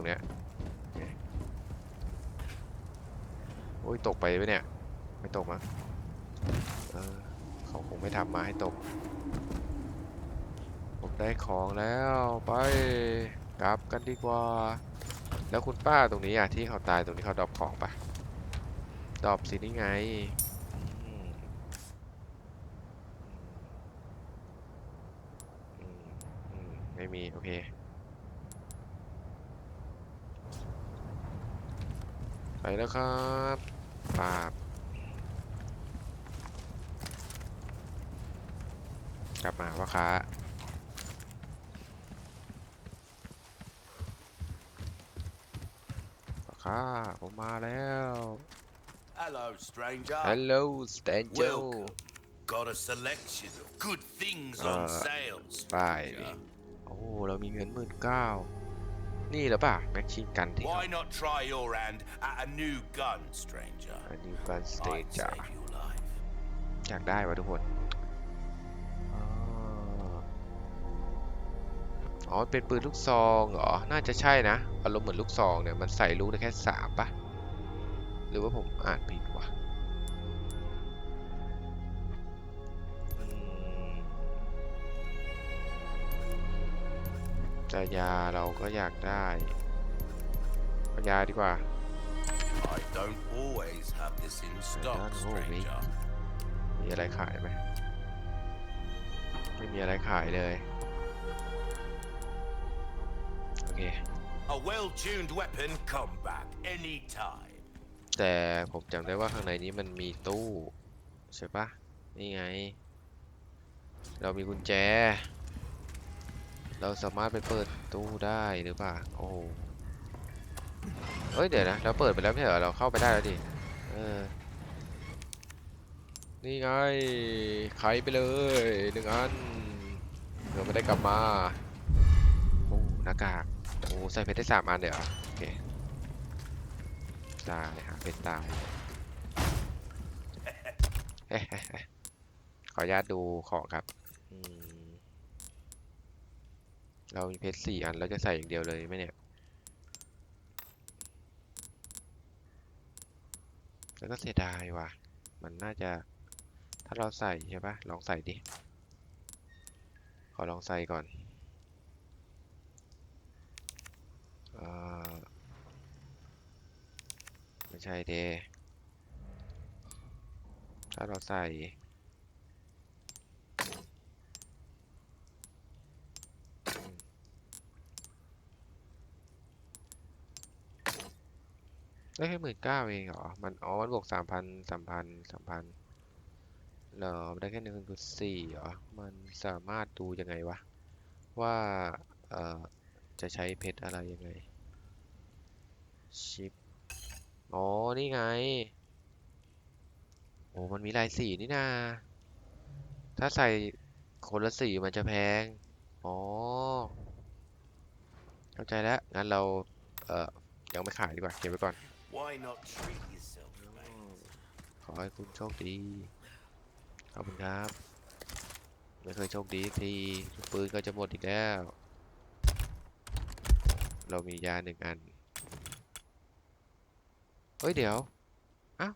รอตรงเนี้ยโอ้ยตกไปไหมเนี่ย ไม่ตกมั้งเออเขาคงไม่ทำมาให้ตก ผมได้ของแล้วไปกลับกันดีกว่า แล้วคุณป้าตรงนี้อะที่เขาตายตรงนี้เขาดรอปของปะดรอปสินี่ไงไม่มี โอเค ไปแล้วครับปาบกลับมาว่าค้าพ่อค้าผมมาแล้ว Hello, stranger. Hello Stranger Welcome. Got a selection of good things Uh, on sale. ป้ายดิ stranger. โอ้ เรามีเงินหมื่นเก้า นี่เหรอป่ะแม็กชินกันที่ Why not try your hand at a new gun, stranger? อันนี้กันสเต I'd จ้า save your life. อยากได้วะทุกคนอ๋ออ๋อ เป็นปืนลูกซองเหรอ น่าจะใช่นะ อารมณ์เหมือนลูกซองเนี่ย มันใส่ลูกได้แค่สามปะหรือว่าผมอ่านผิดวะ แต่ยาเราก็อยากได้เอายาดีกว่า I don't always have this in stock, don't always. stranger. มีอะไรขายไหมไม่มีอะไรขายเลย โอเค A well-tuned weapon, come back anytime. แต่ผมจำได้ว่าข้างในนี้มันมีตู้ ใช่ปะนี่ไง เรามีกุญแจ เราสามารถไปเปิดตู้ได้หรือเปล่าโอ้เฮ้ยเดี๋ยวนะเราเปิดไปแล้วไม่ใช่เหรอเราเข้าไปได้แล้วดิเออนี่ไงไขไปเลยหนึ่งอันเดี๋ยวไม่ได้กลับมาโอ้หน้ากากโอ้ใส่เพชรได้สามอันเดี๋ยวโอเคตายหาเป็นตายเฮ้ยขออนุญาตดูของครับอืม เรามีเพชรสี่อันเราจะใส่อย่างเดียวเลยไหมเนี่ย แล้วก็เสียดายว่ะ มันน่าจะ ถ้าเราใส่ใช่ปะลองใส่ดิ ขอลองใส่ก่อนเอ่อไม่ใช่เด ถ้าเราใส่ ได้แค่หมื่นเก้าเองเหรอ มันอ๋อ มันบวกสามพันสามพันสามพันเหรอได้แค่หนึ่งจุดสี่เหรอ มันสามารถดูยังไงวะ ว่า เอ่อ จะใช้เพชรอะไรยังไง ชิป อ๋อ นี่ไง โอ้ มันมีลายสีนี่นา ถ้าใส่คนละสีมันจะแพง อ๋อ เข้าใจแล้ว งั้นเรา เอ่อยังไม่ขายดีกว่า เก็บไว้ก่อน Why not treat yourself, mate? ขอให้คุณโชคดี ขอบคุณครับ ไม่เคยโชคดีสักทีปืนก็จะหมดอีกแล้ว เรามียาหนึ่งอัน เฮ้ยเดี๋ยวอ้าว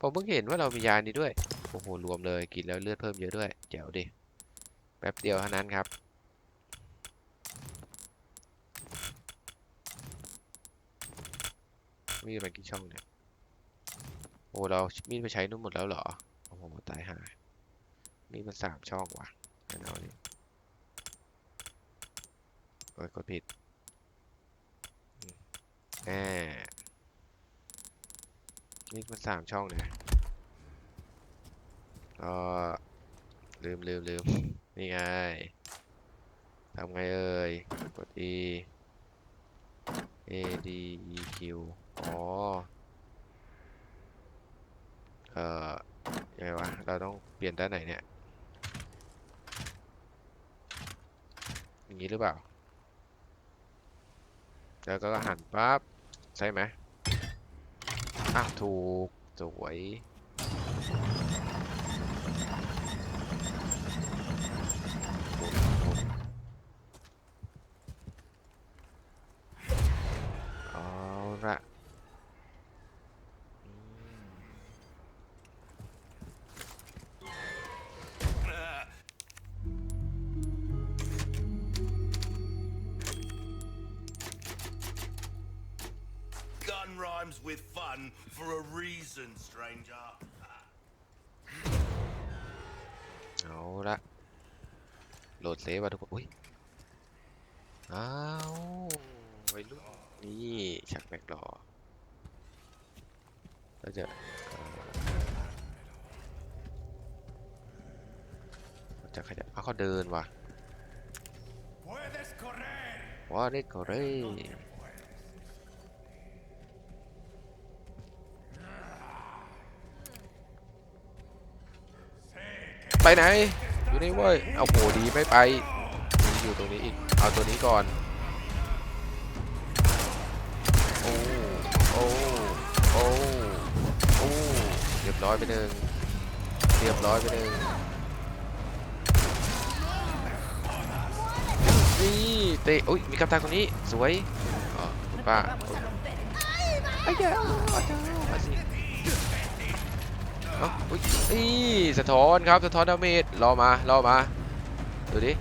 ผมเพิ่งเห็นว่าเรามียานี้ด้วย โอ้โห รวมเลย กินแล้วเลือดเพิ่มเยอะด้วย แจ๋วดิ แป๊บเดียวเท่านั้นครับ มีดมันกี่ช่องเนี่ย โอ้เรามีดไปใช้นู่นหมดแล้วเหรอ โอ้โหตายห่ามีดมันสามช่องว่ะงั้นเอาดิโอ้ยกดผิดแหมมีดมันสามช่องเนี่ยก็ลืมลืมลืมนี่ไงทำไงเอ่ย กด E A D E Q อ๋อ เอ่อยังไงวะ เราต้องเปลี่ยนด้านไหนเนี่ย อย่างนี้หรือเปล่า แล้วก็หันปั๊บ ใช่ไหมอ้าวถูก สวย with fun for a reason, stranger. เอาละโหลดเซฟอะทุกคนอุ้ยอ้าววัยรุ่นนี่ชักแบกรอเราจะเอ่อเราจะขยับเอาเขาเดินว่ะ Puedes correr. ว้าเด็กก็เร่ ไปไหน อยู่นี่เว้ยเอาโหดีไม่ไปอยู่ตรงนี้อีก เอาตัวนี้ก่อน โอ้ โอ้ โอ้ โอ้เรียบร้อยไปหนึ่งเรียบร้อยไปหนึ่งนี่เตะอุ้ยมีกำตังตรงนี้สวยอ๋อคุณป้าโอ้ยาวอ้ามาสิ เอ้าอุ้ยนี่สะท้อนครับสะท้อนดาเมจรอมารอมาดูดิ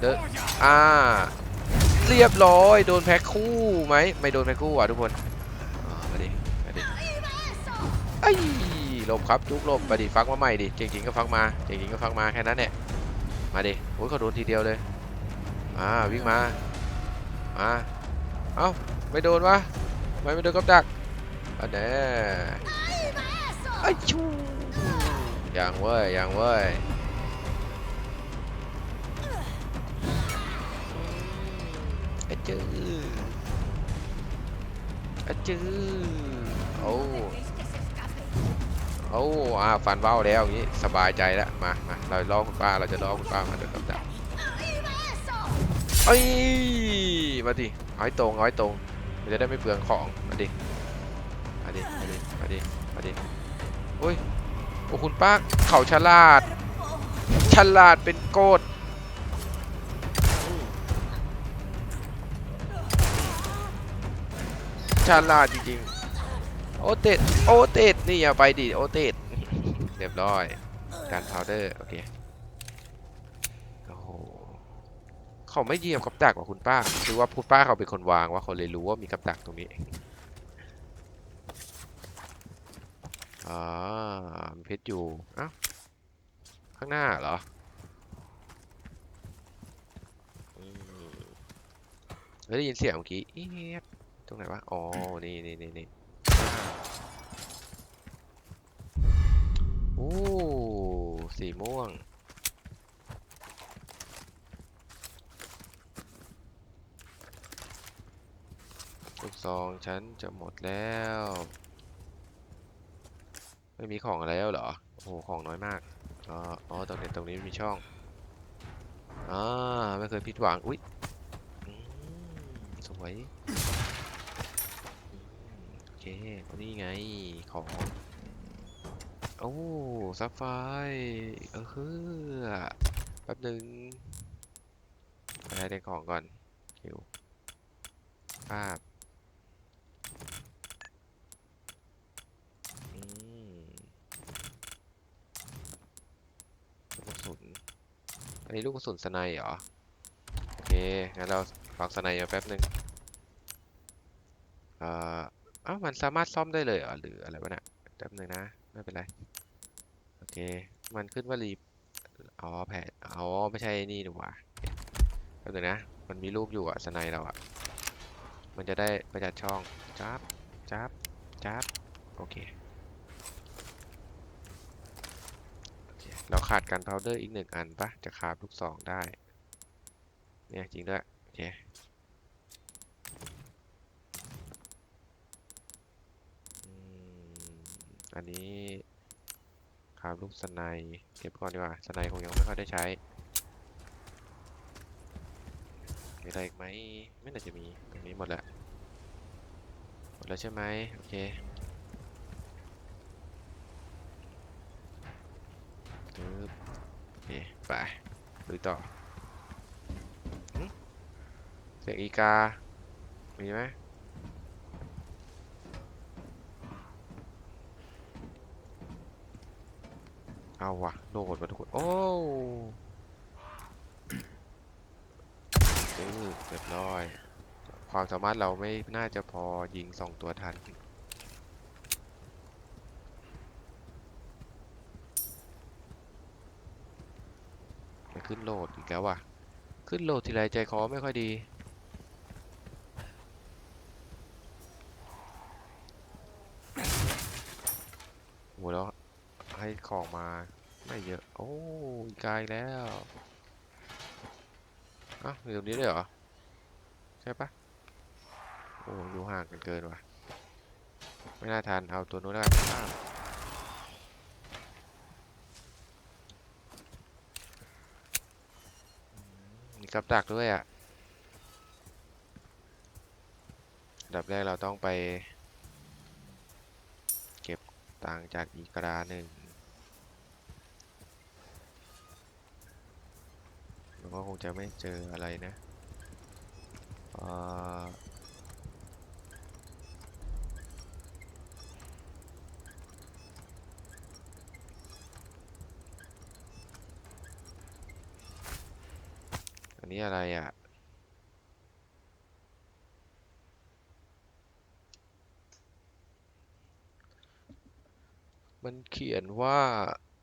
เดินอ่าเรียบร้อยโดนแพ็คคู่ไหมไม่โดนแพ็คคู่อะทุกคนอ่ามาดิมาดิไอ้ยหลบครับจุกหลบมาดิฟักมาใหม่ดิเก่งจริงก็ฟักมาเก่งจริงก็ฟักมาแค่นั้นแหละมาดิโอ้ยเขาโดนทีเดียวเลยมาวิ่งมามาเอ้าไม่โดนวะไม่ไม่โดนกับดักอันเน่ไอ้ชู ยังเว้ยยังเว้ยไอ้จื้อไอ้จื้อโอ้โอ้อาฟันเบ้าแล้วอย่างนี้สบายใจแล้วมามาเราล้อคุณป้าเราจะล้อคุณป้ามาโดนกับดักเอ้ยมาดิเอาให้ตรงเอาให้ตรงมันจะได้ไม่เปลืองของมาดิมาดิมาดิมาดิมาดิโอ้ย โอ้คุณป้าเขาฉลาด ฉลาดเป็นโกดฉลาดจริงๆ โอเตดโอเตดนี่อย่าไปดิโอเตดเรียบร้อย การพาวเดอร์โอเค โอ้โห เขาไม่เหยียบกับดักว่ะคุณป้า คือว่าคุณป้าเขาเป็นคนวางว่าเขาเลยรู้ว่ามีกับดักตรงนี้ อ่ามีเพชรอยู่อ้าข้างหน้าเหรออืมเฮ้ยได้ยินเสียงเมื่อกี้อีเฮ็ดตรงไหนวะ อ๋อ นี่นี่นี่นี่โอ้สีม่วง ลูกซองฉันจะหมดแล้ว ไม่มีของอะไรแล้วเหรอ โอ้โห ของน้อยมาก อ๋อ อ๋อ ตรงนี้ตรงนี้มีช่อง อ่า ไม่เคยผิดหวัง อุ๊ยสวย โอเคนี่ไง ของ โอ้ซับไฟ เออฮือแป๊บหนึ่งไปให้ได้ของก่อนคิวภาพ อืมลูกกระสุน อั นนี้ลูกกระสุนสไนเหรอ โอเค งั้นเราฟังสไนมาแป๊บหนึ่งเอ่ออ้าวมันสามารถซ่อมได้เลยเหรอ หรืออะไรวะเนี่ยแป๊บหนึ่งนะ ไม่เป็นไร โอเค มันขึ้นว่ารีอ๋อแผนอ๋อ ไม่ใช่นี่ดีกว่าแป๊บหนึงนะ มันมีรูปอยู่อะสไนเราอะมันจะได้ประหยัดช่องจับจับจับโอเค เรา ขาดกันพาวเดอร์อีกหนึ่งอันปะจะคราบลูกสองได้ เนี่ยจริงด้วย โอเค อันนี้คราบลูกสไนด์เก็บก่อนดีกว่าสไนด์คงยังไม่ค่อยได้ใช้ มีอะไรอีกไหม ไม่น่าจะมี ตรงนี้หมดแล้ว หมดแล้วใช่ไหม โอเค ปึ๊บโอ เคไปลุยต่อหึเสียงอีกา มีไหมเอาวะโดดมาทุกคน โอ้ปึ๊บเรียบร้อย ความสามารถเราไม่น่าจะพอยิงสองตัวทัน ขึ้นโหลดอีกแล้วว่ะ ขึ้นโหลดทีไรใจคอไม่ค่อยดีโหแล้วให้ของมาไม่เยอะ โอ้ยไกลแล้วอะมีตรงนี้ด้วยเหรอ ใช่ปะโอ้อยู่ห่างกันเกินว่ะ ไม่น่าทันเอาตัวนู้นแล้วกันอ้าว มีกับดักด้วยอะดับแรกเราต้องไป เก็บตังจากอีกราหนึ่งแล้วก็คงจะไม่เจออะไรนะอ่า อันนี้อะไรอะ มันเขียนว่า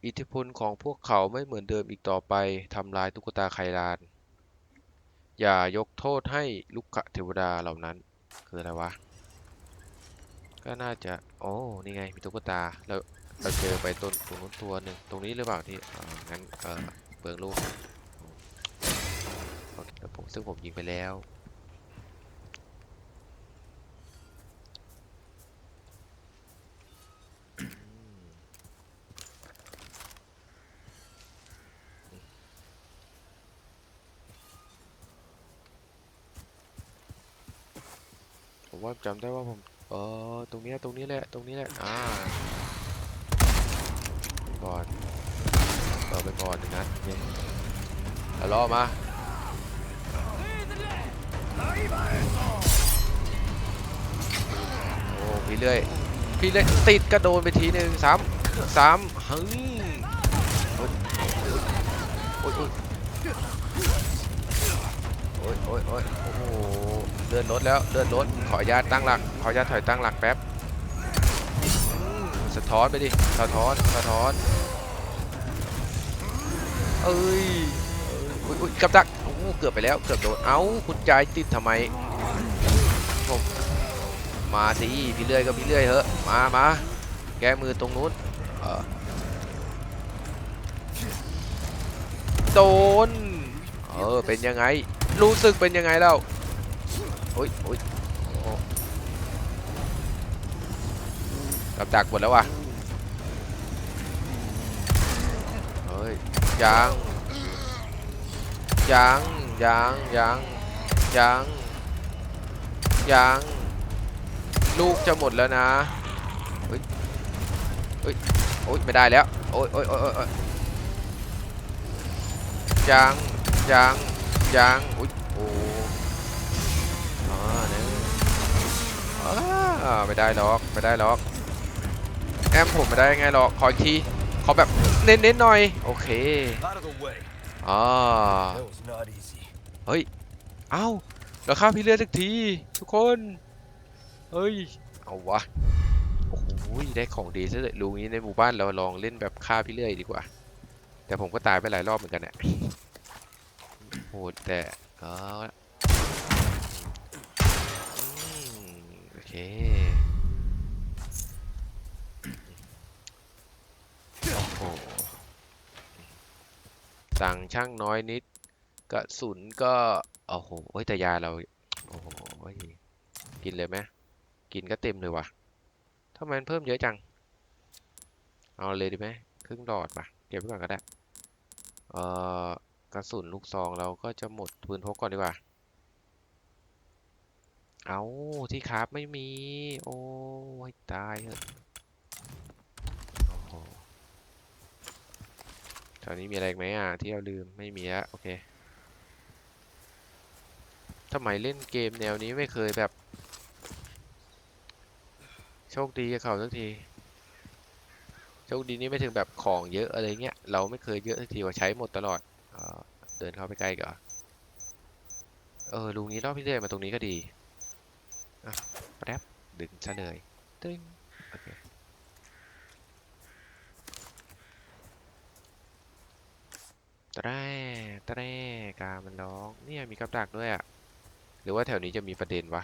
อิทธิพลของพวกเขาไม่เหมือนเดิมอีกต่อไปทำลายตุ๊กตาไคลาน อย่ายกโทษให้ลุกขเทวดาเหล่านั้น คืออะไรวะ ก็น่าจะ โอ้ นี่ไง มีตุ๊กตา เราเราเจอไปต้นตรงนู้นตัวหนึ่ง ตรงนี้หรือเปล่าที่งั้น เออเปลืองลูก โอเคแล้วผม ซึ่งผมยิงไปแล้ว ผมว่าจำได้ว่าผมเออตรงเนี้ยตรงนี้แหละ ตรงนี้แหละ อ่าไปก่อนเออไปก่อนหนึ่งนัดโอเคแล้วรอมา โอ้พี่เลื่อยพี่เลื่อยติดกระโดนไปทีหนึ่งสามสามฮึ่งโอ๊ยโอ๊ยโอ๊ยโอ๊ยโอ๊ยโอ้โหเลื่อนรถแล้วเลื่อนรถขออนุญาตตั้งหลักขออนุญาตถอยตั้งหลักแป๊บสะท้อนไปดิสะท้อนสะท้อนเอ้ยอ้ยอุ๊ยกับดัก เกือบไปแล้วเกือบโดนเอ้าคุณใจายติดทำไมมมาสิพี่เลื่อยก็พี่เลื่อยเหอะมามาแก้มือตรงนู้นเออโดนเออเป็นยังไง รู้สึกเป็นยังไงแล้วโอ้ยโอ้ยกับดักหมดแล้วว่ะเฮ้ยยัง ยังยังยังยังยังลูกจะหมดแล้วนะเฮ้ยเฮ้ยโอ๊ยไม่ได้แล้วโอ๊ยโอ๊ยโอ๊ยโอ๊ยยังยังยังอุ๊ยโอ้อ่าเนี่ยอ่าไม่ได้หรอกไม่ได้หรอกแอมผมไม่ได้ไงหรอกขออีกทีขอแบบเน้นๆหน่อยโอเค Out of the way. อ่า That was not easy. เอ้าเราฆ่าพี่เลือดสักทีทุกคน เฮ้ย เอาวะ โอ้โหได้ของดีซะเลยลุงนี้ในหมู่บ้านเราลองเล่นแบบฆ่าพี่เลื่อยดีกว่า แต่ผมก็ตายไปหลายรอบเหมือนกันเนี่ยโหดแต่ก็อืมโอเคโอ้โห สั่งช่างน้อยนิด กระสุนก็โอ้โหแต่ยาเราโอ้โหเฮ้ยกินเลยไหมกินก็เต็มเลยว่ะทำไมมันเพิ่มเยอะจัง เอาเลยดีไหมครึ่งหลอดป่ะเก็บไว้ก่อนก็ได้เอ่อกระสุนลูกซองเราก็จะหมดปืนพกก่อนดีกว่า เอาที่คราฟไม่มี โอ้ยตายเหอะโอ้โห แถวนี้มีอะไรไหมอะที่เราลืมไม่มีแล้วโอเคทำไมเล่นเกมแนวนี้ไม่เคยแบบ โชคดีกับเขาสักทีโชคดีนี่ไม่ถึงแบบของเยอะอะไรเงี้ยเราไม่เคยเยอะสักทีว่าใช้หมดตลอดเออเดินเข้าไปใกล้ก่อนเออลุงนี้รอบพี่เรื่อยมาตรงนี้ก็ดีอะแป๊บดึงซะเลยตึ้งโอเค ตแป๊บตะแน่กามันร้องเนี่ยมีกับดักด้วยอะหรือว่าแถวนี้จะมีประเด็นวะ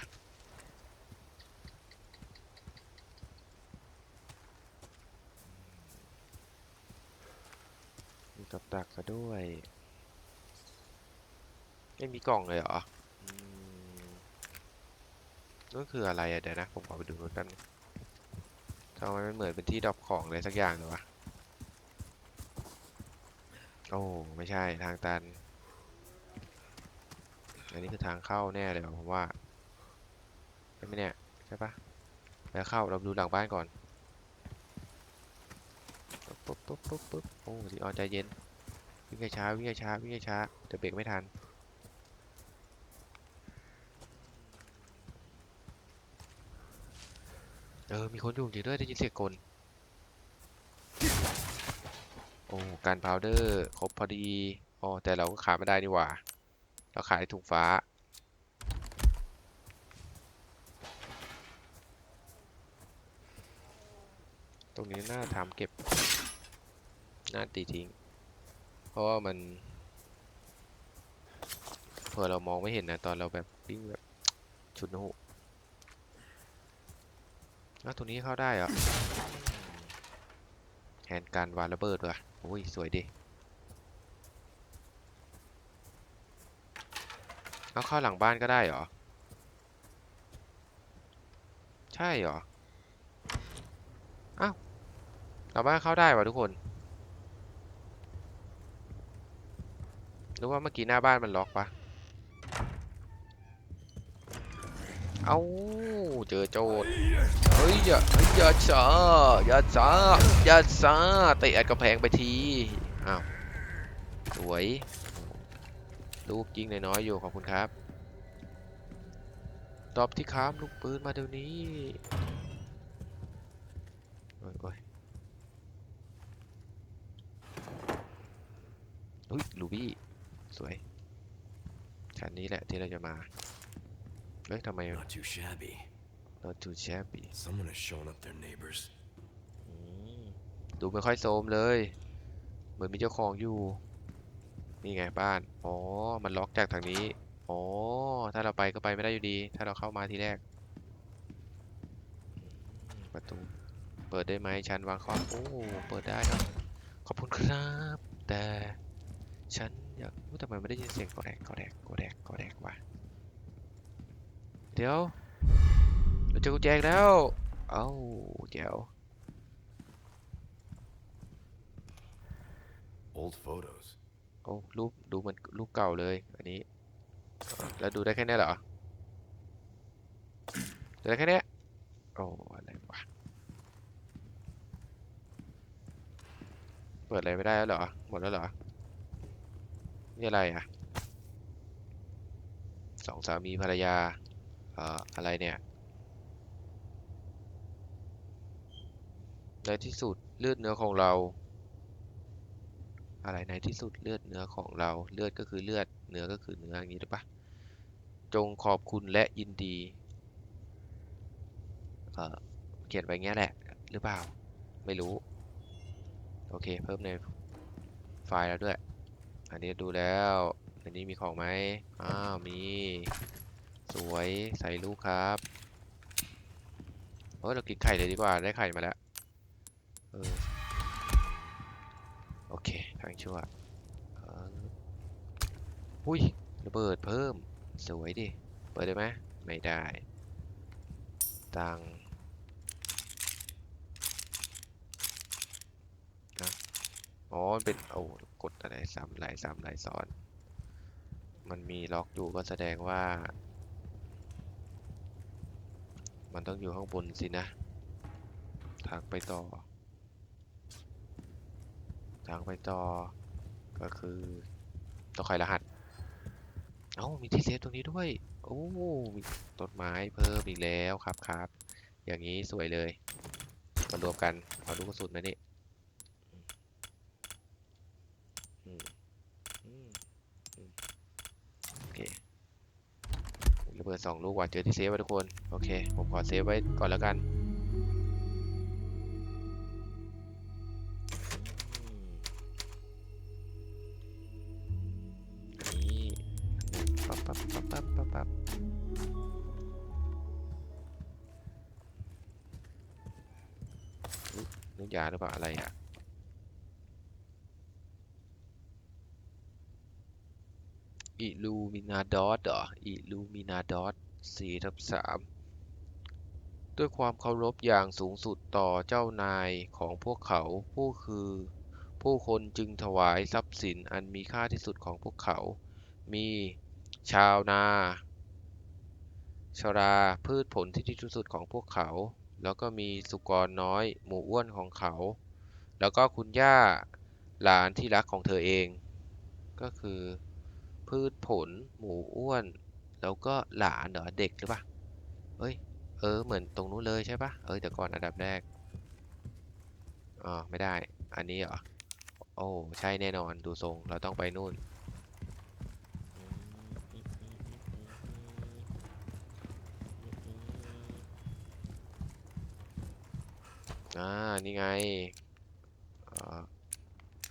มีกับดักซะด้วยไม่มีกล่องเลยเหรออนั่นคืออะไรอะเดี๋ยวนะ ผมขอไปดูกันงทำไมมันเหมือนเป็นที่ดรอปของอะไรสักอย่างเลยวะ โอ้ไม่ใช่ทางตัน อันนี้คือทางเข้าแน่เลยวผมว่าใช่ไหมเนี่ยใช่ปะแล้วเข้าเราดูหลังบ้านก่อนปุ๊บปุ๊บปุ๊บปุ๊บโอ้สีออนใจเย็นวิ่งช้าวิ่งช้าวิ่งช้าเดี๋ยวเบรกไม่ทันเออมีคนอยู่จริงด้วยได้ยินเสียงกล โอ้ การพาวเดอร์ครบพอดีอ๋อแต่เราก็ขายไม่ได้นี่หว่า เราขายถุงฟ้า ตรงนี้น่าทำเก็บ น่าตีทิ้ง เพราะว่ามันเผื่อเรามองไม่เห็นนะตอนเราแบบวิ่งแบบชุดหูแล้วตรงนี้เข้าได้เหรอแทนการวาระเบิดว่ะ โอ้ย สวยดิเอาเข้าหลังบ้านก็ได้เหรอ ใช่เหรอ อ้าว หลังบ้านเข้าได้วะทุกคนหรือว่าเมื่อกี้หน้าบ้านมันล็อกปะ เอาเจอโจทย์เฮ้ยอย่าเฮ้ยอย่าช้าอย่าช้าอย่าช้าเตะอัดกระแพงไปทีอ้าวสวย ลูกยิงน้อยๆอยู่ขอบคุณครับ ตอบที่ค้ามลูกปืนมาเดี๋ยวนี้โอ้ยโอ้ยอุ้ยลูบี้สวยชั้นนี้แหละที่เราจะมา เฮ้ยทำไม Not too shabby. not too shabby Someone has shown up their neighbors. อืมดูไม่ค่อยโซมเลย เหมือนมีเจ้าของอยู่ นี่ไงบ้าน อ๋อ มันล็อกจากทางนี้ อ๋อ ถ้าเราไปก็ไปไม่ได้อยู่ดี ถ้าเราเข้ามาทีแรกอืมประตู เปิดได้ไหมชั้นวางข้อโอ้ เปิดได้ครับขอบคุณครับ แต่ ฉันอยากรู้ทำไมไม่ได้ยินเสียงกอแดกกอแดกกอแดกกอแดกวะ เดี๋ยวเราเจอกุญแจอีกแล้ว เอ้าแจ๋ว Old photos. โอ้รูปดูเหมันรูปเก่าเลยอันนี้ แล้วดูได้แค่เนี้ยเหรอดูได้แค่เนี้ยโอ้อะไรวะเปิดอะไรไม่ได้แล้วเหรอหมดแล้วเหรอนี่อะไรอะสองสามีภรรยาเอ่ออะไรเนี่ยในที่สุดเลือดเนื้อของเรา อะไรในที่สุดเลือดเนื้อของเรา เลือดก็คือเลือดเนื้อก็คือเนื้ออย่างนี้หรือปะจงขอบคุณและยินดีเออเขียนไว้เงี้แหละ หรือเปล่า ไม่รู้ โอเค เพิ่มในไฟล์แล้วด้วย อันนี้ดูแล้ว อันนี้มีของไหมอ้าวมี สวยใส่ลูกครับเฮ้ยเรากินไข่เลยดีกว่าได้ไข่มาแล้วเออโอเคทางชั่วยอุ้ยระเบิดเพิ่มสวยดิเปิดได้ไหมไม่ได้ตังนะอ๋อมันเป็นโอ้กดอะไรซ้ำหลายซ้ำหลายซ้อน มันมีล็อกอยู่ก็แสดงว่า มันต้องอยู่ข้างบนสินะ ทางไปต่อ ทางไปต่อ ก็คือ ต้องคอยรหัส เอ้า มีที่เซฟตรงนี้ด้วย โอ้ มีต้นไม้เพิ่มอีกแล้วครับครับ อย่างนี้สวยเลย มารวมกัน เอาลูกกระสุนมานี่ ระเบิดสองลูกว่ะเจอที่เซฟไว้ทุกคน โอเค ผมขอเซฟไว้ก่อนแล้วกัน นี่ปั๊บปั๊บปั๊บปั๊บปั๊บปั๊นึกยาหรือเปล่าอะไรอะ อิลูมินาดอสเหรออิลูมินาดอสสี่ทับสามด้วยความเคารพอย่างสูงสุดต่อเจ้านายของพวกเขาผู้คือ ผู้คนจึงถวายทรัพย์สินอันมีค่าที่สุดของพวกเขา มีชาวนาชราพืชผลที่ดีที่สุดของพวกเขา แล้วก็มีสุกรน้อย หมูอ้วนของเขา แล้วก็คุณย่าหลานที่รักของเธอเอง ก็คือ พืชผล หมูอ้วน แล้วก็หลานเหรอเด็กหรือปะเอ้ย เออ เหมือนตรงนู้นเลยใช่ปะเออแต่ก่อนอันดับแรก อ๋อ ไม่ได้ อันนี้เหรอ โอ้ ใช่แน่นอน ดูทรง เราต้องไปนู่น อ่า นี่ไงอ่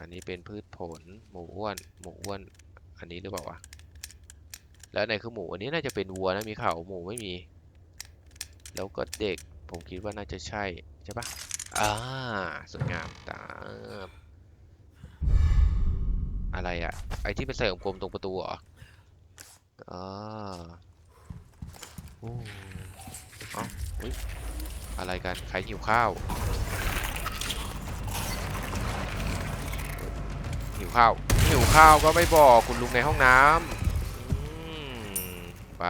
อันนี้เป็นพืชผล หมูอ้วน หมูอ้วน อันนี้หรือเปล่าวะ แล้วไหนคือหมูอันนี้น่าจะเป็นวัวนะมีเขาหมูไม่มี แล้วก็เด็ก ผมคิดว่าน่าจะใช่ ใช่ปะอ่าสวยงามตามอะไรอะไอที่เป็นใส่กลมตรงประตูเหรออ่าโอ้เอ้าอุ๊ยอะไรกันใครหิวข้าว หิวข้าว หิวข้าวก็ไม่บอกคุณลุงในห้องน้ำไป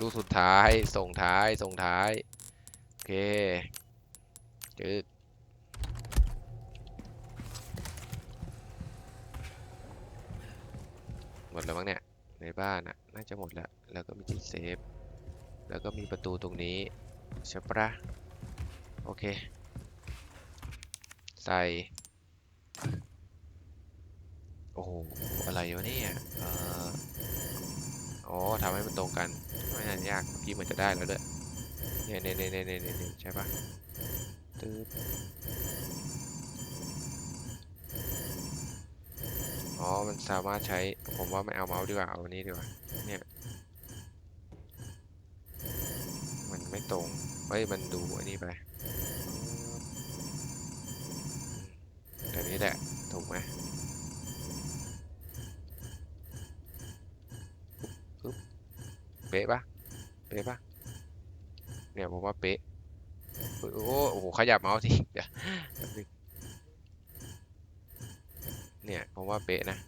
ลูกสุดท้าย ส่งท้าย ส่งท้าย โอเคจึกหมดแล้วมั้งเนี่ย ในบ้านอะน่าจะหมดแล้ว แล้วก็มีที่เซฟ แล้วก็มีประตูตรงนี้ใช่ปะโอเค ใส่ โอ้โห อะไรวะเนี่ยอ๋อทำให้มันตรงกัน ไม่น่ายากเมื่อกี้เหมันจะได้แล้วด้วยเนี่ยเนี่ยเนี่ยเนี่ยเนี่ยเนใช่ปะตึ๊ดอ๋อ มันสามารถใช้ ผมว่าไม่เอาเมาส์ดีกว่า เอาอันนี้ดีกว่า เนี่ย มันไม่ตรง เฮ้ย มันดูอันนี้ไปแบบนี้แหละ ถูกไหม เป๊ะปะเป๊ะปะเนี่ยผมว่าเป๊ะโอ้โหขยับเมาส์ทีเดี๋ยวเนี่ยผมว่าเป๊ะนะ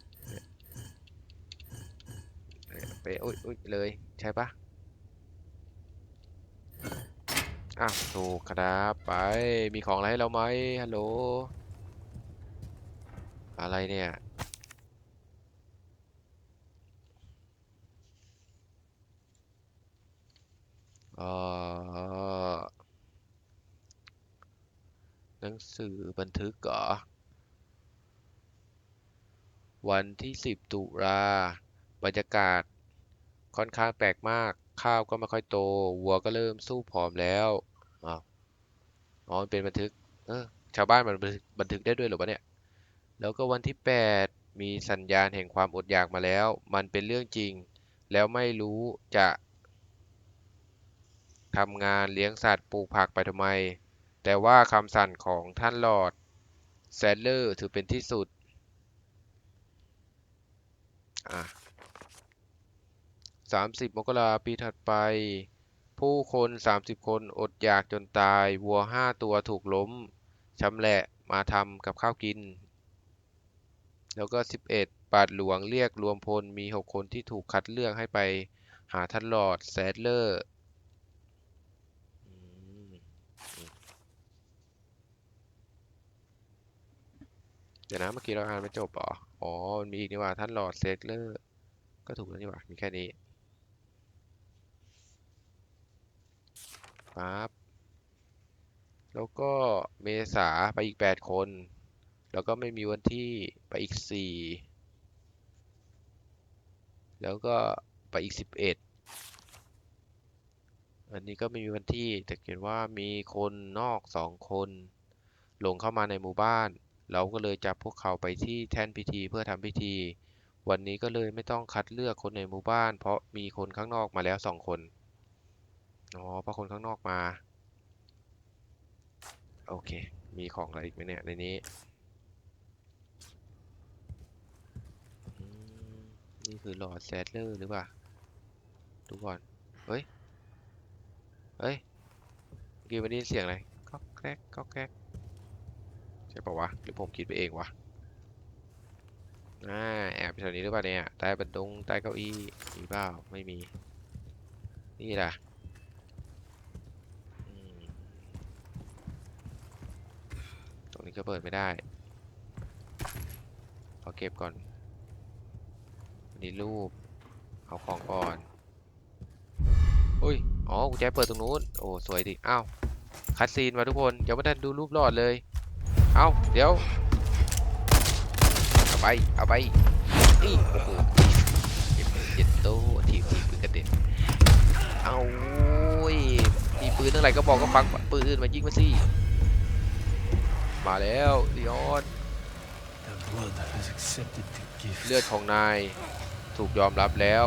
เป๊ะอุ้ยอุ้ยเลยใช่ปะอ้าวถูกครับไปมีของอะไรให้เราไหมฮัลโหลอะไรเนี่ย เอ่อ หนังสือบันทึกเหรอ วันที่ 10 ตุลาบรรยากาศ ค่อนข้างแปลกมาก ข้าวก็ไม่ค่อยโต วัวก็เริ่มสู้ผอมแล้วอ้าวอ๋อมันเป็นบันทึก เออ ชาวบ้านมันบันทึกได้ด้วยหรอวะเนี่ย แล้วก็วันที่ 8 มีสัญญาณแห่งความอดอยากมาแล้ว มันเป็นเรื่องจริง แล้วไม่รู้จะ ทำงานเลี้ยงสัตว์ปลูกผักไปทำไม แต่ว่าคำสั่งของท่านลอร์ดแซดเลอร์ถือเป็นที่สุดอะ30มกราปีถัดไป ผู้คน 30 คนอดอยากจนตาย วัว5ตัวถูกล้มชำแหละมาทำกับข้าวกิน แล้วก็ 11 บาทหลวงเรียกรวมพลมี 6 คนที่ถูกคัดเลือกให้ไปหาท่านลอร์ดแซดเลอร์ อืมอืม เดี๋ยวนะเมื่อกี้เราอ่านไม่จบเหรอ อ๋อ มันมีอีกนี่ว่าท่านหลอดเซกเลอร์ ก็ถูกแล้วนี่ว่ามีแค่นี้ปั๊บแล้วก็เมษาไปอีกแปดคน แล้วก็ไม่มีวันที่ไปอีกสี่แล้วก็ไปอีกสิบเอ็ดอันนี้ก็ไม่มีวันที่แต่เขียนว่ามีคนนอกสองคน หลงเข้ามาในหมู่บ้าน เราก็เลยจับพวกเขาไปที่แท่นพิธีเพื่อทำพิธี วันนี้ก็เลยไม่ต้องคัดเลือกคนในหมู่บ้าน เพราะมีคนข้างนอกมาแล้วสองคนอ๋อเพราะคนข้างนอกมา โอเค มีของอะไรอีกไหมเนี่ยในนี้นี่คือหลอดแซดเลอร์หรือเปล่าดูก่อน เฮ้ย เฮ้ยเมื่อกี้ไม่ได้ยินเสียงอะไรก๊อกแก๊กก๊อกแก๊ก ใช่ปะวะ หรือผมคิดไปเองวะอ่าแอบอยู่แถวนี้หรือเปล่าเนี่ยใต้บันดงใต้เก้าอี้มีเปล่าไม่มี นี่ล่ะตรงนี้ก็เปิดไม่ได้ขอเก็บก่อนนนี้รูป เอาของก่อนอุ้ย อ๋อกุญแจเปิดตรงนู้น โอ้ สวยดิ อ้าว คัดซีนมาทุกคน ยังไม่ทันดูรูปหลอดเลย เอาเดี๋ยว เอาไป เอาไปนี่โอ้โหเจ็บเจ็บโตทีทีปืนกระเด็นเอาโว้ยมีปืนตั้งไหนก็บอกก็ฟังปืนมายิงมาสิ มาแล้วลีออนเลือดของนายถูกยอมรับแล้ว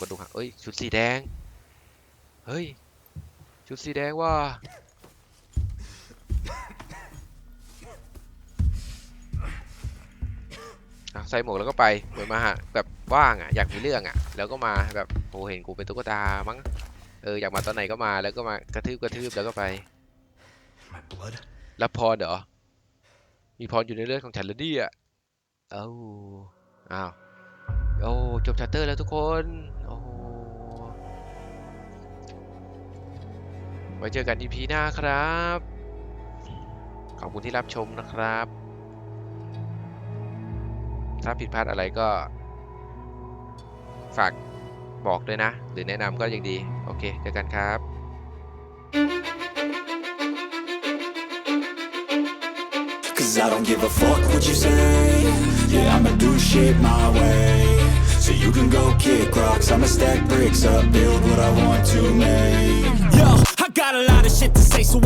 กระดูกหักเอ้ย ชุดสีแดง เฮ้ย ชุดสีแดงว่าอะใส่หมวกแล้วก็ไปเหมือนมาหาแบบว่างอะ อยากมีเรื่องอะ แล้วก็มาแบบโอ้เห็นกูเป็นตุ๊กตามั้ง เอออยากมาตอนไหนก็มาแล้วก็มากระทืบกระทืบแล้วก็ไป My blood? รับพรเหรอ มีพรอยู่ในเลือดของฉันแล้วดิอะเอ้าอ้าว โอ้จบชัตเตอร์แล้วทุกคน โอ้ไว้เจอกัน EP หน้าครับ ขอบคุณที่รับชมนะครับ ถ้าผิดพลาดอะไรก็ ฝากบอกด้วยนะ หรือแนะนำก็ยังดี โอเค เจอกันครับ Cause I don't give a fuck what you say Yeah, I'ma do shit my way So you can go kick rocks. I'ma stack bricks up, build what I want to make. Yo, I got a lot of shit to say so